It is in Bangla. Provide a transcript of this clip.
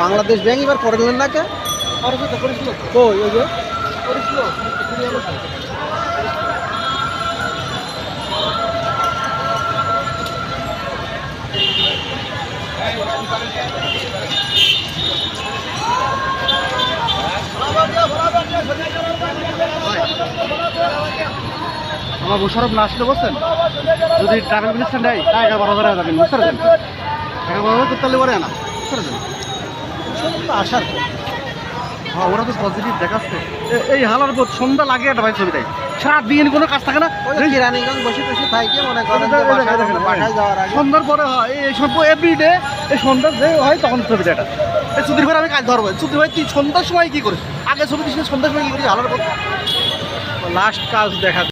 বাংলাদেশ ব্যাংক এবার করলেন না কে? কই ওই যে? আমার মোশারফ না আসলে বলছেন? যদি ট্রাভেল মিনিস্টার নেয় তা এগারো বারো হাজার যাবেন বুঝতে পারছেন? এগারো বারো হাজার তাহলে পরে না বুঝতে পারছেন? আসার হ্যাঁ ওরা তো পজিটিভ দেখাচ্ছে। এই হালার পর সন্ধ্যা লাগে একটা ভাই ছবি দেয়। সারাদিন কোনো কাজ থাকে না? ওই বসে বসে থাকি মনে করেন সন্ধ্যার পরে হয় এই সব এভরিডে এই সন্ধ্যা যে হয় তখন ছবি এটা। এই ছুটির ভাই আমি কাজ ধরবো। ছুটির ভাই তুই সন্ধ্যার সময় কি করিস? আগে ছবি দিস সন্ধ্যার সময় কি করিস? আলোর লাস্ট কাজ দেখা